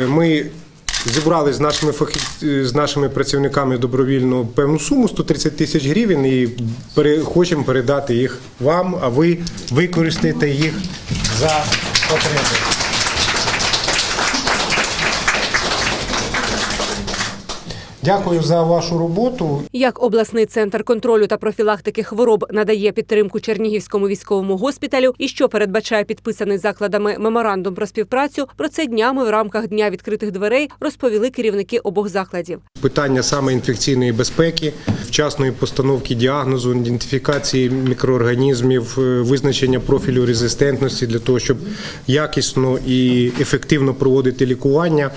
Ми зібрали з нашими з нашими працівниками добровільно певну суму 130 тисяч гривень і пере... хочемо передати їх вам, а ви використаєте їх за потреби. Дякую за вашу роботу. Як обласний центр контролю та профілактики хвороб надає підтримку Чернігівському військовому госпіталю і що передбачає підписаний закладами меморандум про співпрацю, про це днями в рамках дня відкритих дверей розповіли керівники обох закладів. Питання саме інфекційної безпеки, вчасної постановки діагнозу, ідентифікації мікроорганізмів, е, визначення профілю резистентності для того, щоб якісно і ефективно проводити лікування.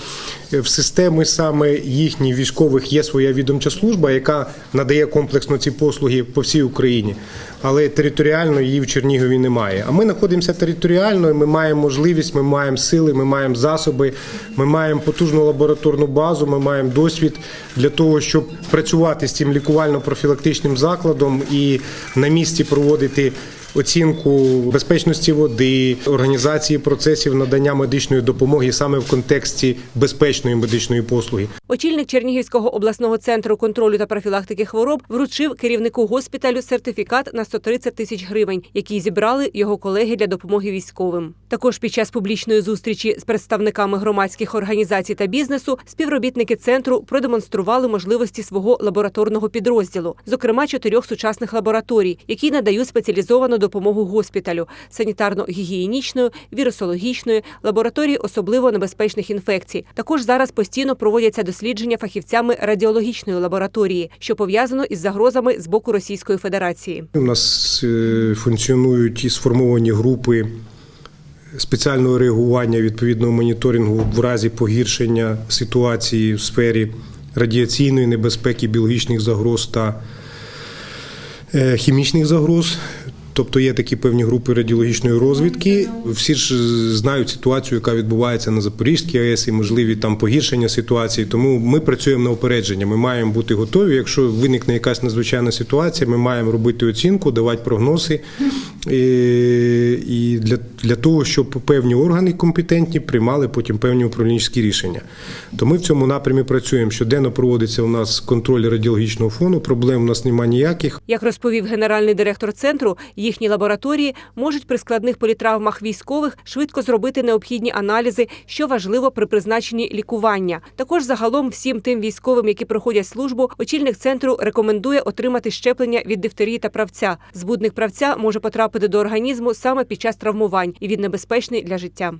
Е, В системи саме їхніх військових є своя відомча служба, яка надає комплексно ці послуги по всій Україні, але територіально її в Чернігові немає. А ми знаходимося територіально, і ми маємо можливість, ми маємо сили, ми маємо засоби, ми маємо потужну лабораторну базу, ми маємо досвід для того, щоб працювати з цим лікувально-профілактичним закладом і на місці проводити. Оцінку безпечності води, організації процесів надання медичної допомоги саме в контексті безпечної медичної послуги. Очільник Чернігівського обласного центру контролю та профілактики хвороб вручив керівнику госпіталю сертифікат на 130 тисяч гривень, який зібрали його колеги для допомоги військовим. Також під час публічної зустрічі з представниками громадських організацій та бізнесу співробітники центру продемонстрували можливості свого лабораторного підрозділу, зокрема чотирьох сучасних лабораторій, які надають спеціалізовану допомогу госпіталю санітарно-гігієнічною, вірусологічною, лабораторії особливо небезпечних інфекцій. Також зараз постійно проводяться дослідження фахівцями радіологічної лабораторії, що пов'язано із загрозами з боку Російської Федерації. У нас е, функціонують і сформовані групи спеціального реагування відповідного моніторингу в разі погіршення ситуації в сфері радіаційної небезпеки, біологічних загроз та е, хімічних загроз. Тобто є такі певні групи радіологічної розвідки. Всі ж знають ситуацію, яка відбувається на Запорізькій АЕС, і можливі там погіршення ситуації. Тому ми працюємо на опередження. Ми маємо бути готові. Якщо виникне якась надзвичайна ситуація, ми маємо робити оцінку, давати прогнози і, і для, для того, щоб певні органи компетентні приймали потім певні управлінські рішення. То ми в цьому напрямі працюємо. Щоденно проводиться у нас контроль радіологічного фону. Проблем у нас немає ніяких. Як розповів генеральний директор центру, їхні лабораторії можуть при складних політравмах військових швидко зробити необхідні аналізи, що важливо при призначенні лікування. Також загалом всім тим військовим, які проходять службу, очільник центру рекомендує отримати щеплення від дифтерії та правця. Збудник правця може потрапити до організму саме під час травмувань, і він небезпечний для життя.